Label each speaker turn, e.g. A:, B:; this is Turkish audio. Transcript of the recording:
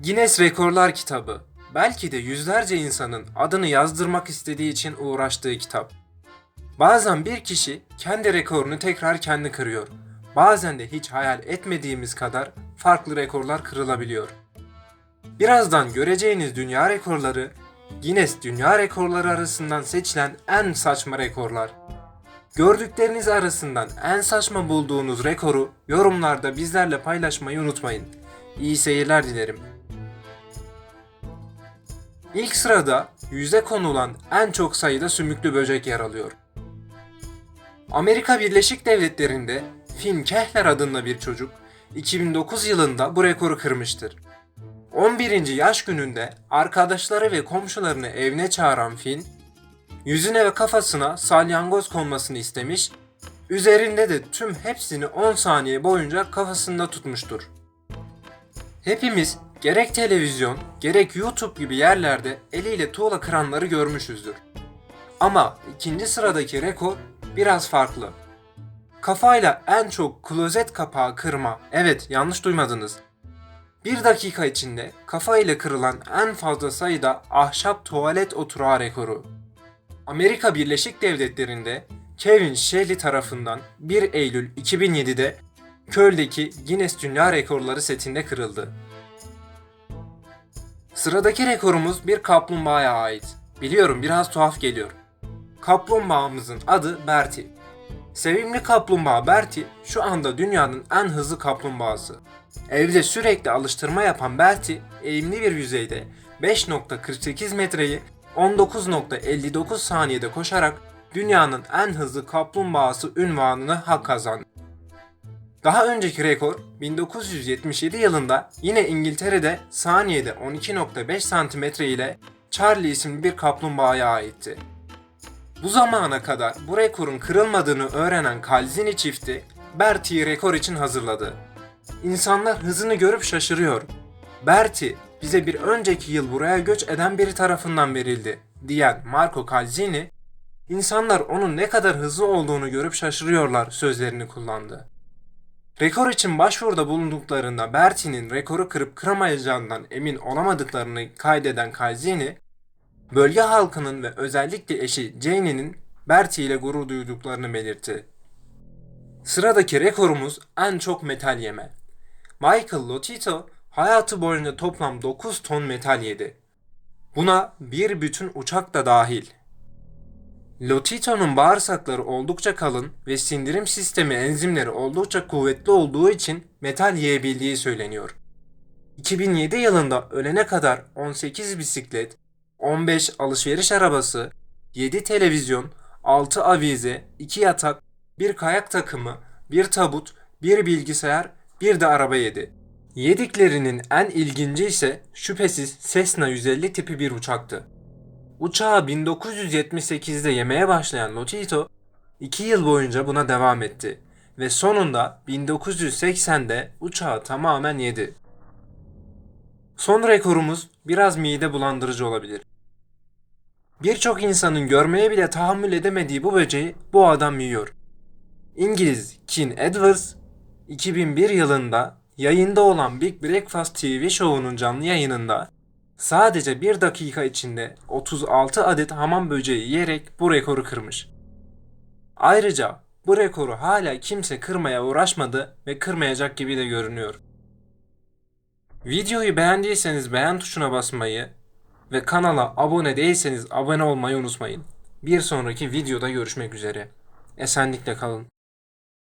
A: Guinness Rekorlar Kitabı. Belki de yüzlerce insanın adını yazdırmak istediği için uğraştığı kitap. Bazen bir kişi kendi rekorunu tekrar kendi kırıyor. Bazen de hiç hayal etmediğimiz kadar farklı rekorlar kırılabiliyor. Birazdan göreceğiniz dünya rekorları Guinness Dünya Rekorları arasından seçilen en saçma rekorlar. Gördükleriniz arasından en saçma bulduğunuz rekoru yorumlarda bizlerle paylaşmayı unutmayın. İyi seyirler dilerim. İlk sırada yüze konulan en çok sayıda sümüklü böcek yer alıyor. Amerika Birleşik Devletleri'nde Finn Kehler adında bir çocuk 2009 yılında bu rekoru kırmıştır. 11. yaş gününde arkadaşları ve komşularını evine çağıran Finn, yüzüne ve kafasına salyangoz konmasını istemiş, üzerinde de tüm hepsini 10 saniye boyunca kafasında tutmuştur. Hepimiz gerek televizyon, gerek YouTube gibi yerlerde eliyle tuğla kıranları görmüşüzdür. Ama ikinci sıradaki rekor biraz farklı. Kafayla en çok klozet kapağı kırma, evet yanlış duymadınız. Bir dakika içinde kafa ile kırılan en fazla sayıda ahşap tuvalet oturağı rekoru. Amerika Birleşik Devletleri'nde Kevin Shelley tarafından 1 Eylül 2007'de Köl'deki Guinness Dünya Rekorları setinde kırıldı. Sıradaki rekorumuz bir kaplumbağaya ait. Biliyorum biraz tuhaf geliyor. Kaplumbağamızın adı Bertie. Sevimli kaplumbağa Bertie şu anda dünyanın en hızlı kaplumbağası. Evde sürekli alıştırma yapan Bertie eğimli bir yüzeyde 5.48 metreyi 19.59 saniyede koşarak dünyanın en hızlı kaplumbağası ünvanını hak kazandı. Daha önceki rekor 1977 yılında yine İngiltere'de saniyede 12.5 santimetre ile Charlie isimli bir kaplumbağaya aitti. Bu zamana kadar bu rekorun kırılmadığını öğrenen Calzini çifti Bertie'yi rekor için hazırladı. İnsanlar hızını görüp şaşırıyor. Bertie bize bir önceki yıl buraya göç eden biri tarafından verildi diyen Marco Calzini, insanlar onun ne kadar hızlı olduğunu görüp şaşırıyorlar sözlerini kullandı. Rekor için başvuruda bulunduklarında Bertie'nin rekoru kırıp kıramayacağından emin olamadıklarını kaydeden Calzini, bölge halkının ve özellikle eşi Jane'nin Bertie ile gurur duyduklarını belirtti. Sıradaki rekorumuz en çok metal yeme. Michael Lotito hayatı boyunca toplam 9 ton metal yedi. Buna bir bütün uçak da dahil. Lotito'nun bağırsakları oldukça kalın ve sindirim sistemi enzimleri oldukça kuvvetli olduğu için metal yiyebildiği söyleniyor. 2007 yılında ölene kadar 18 bisiklet, 15 alışveriş arabası, 7 televizyon, 6 avize, 2 yatak, bir kayak takımı, bir tabut, bir bilgisayar, bir de araba yedi. Yediklerinin en ilginci ise şüphesiz Cessna 150 tipi bir uçaktı. Uçağı 1978'de yemeye başlayan Lotito 2 yıl boyunca buna devam etti ve sonunda 1980'de uçağı tamamen yedi. Son rekorumuz biraz mide bulandırıcı olabilir. Birçok insanın görmeye bile tahammül edemediği bu böceği bu adam yiyor. İngiliz Kin Edwards 2001 yılında yayında olan Big Breakfast TV şovunun canlı yayınında sadece bir dakika içinde 36 adet hamam böceği yiyerek bu rekoru kırmış. Ayrıca bu rekoru hala kimse kırmaya uğraşmadı ve kırmayacak gibi de görünüyor. Videoyu beğendiyseniz beğen tuşuna basmayı ve kanala abone değilseniz abone olmayı unutmayın. Bir sonraki videoda görüşmek üzere. Esenlikle kalın.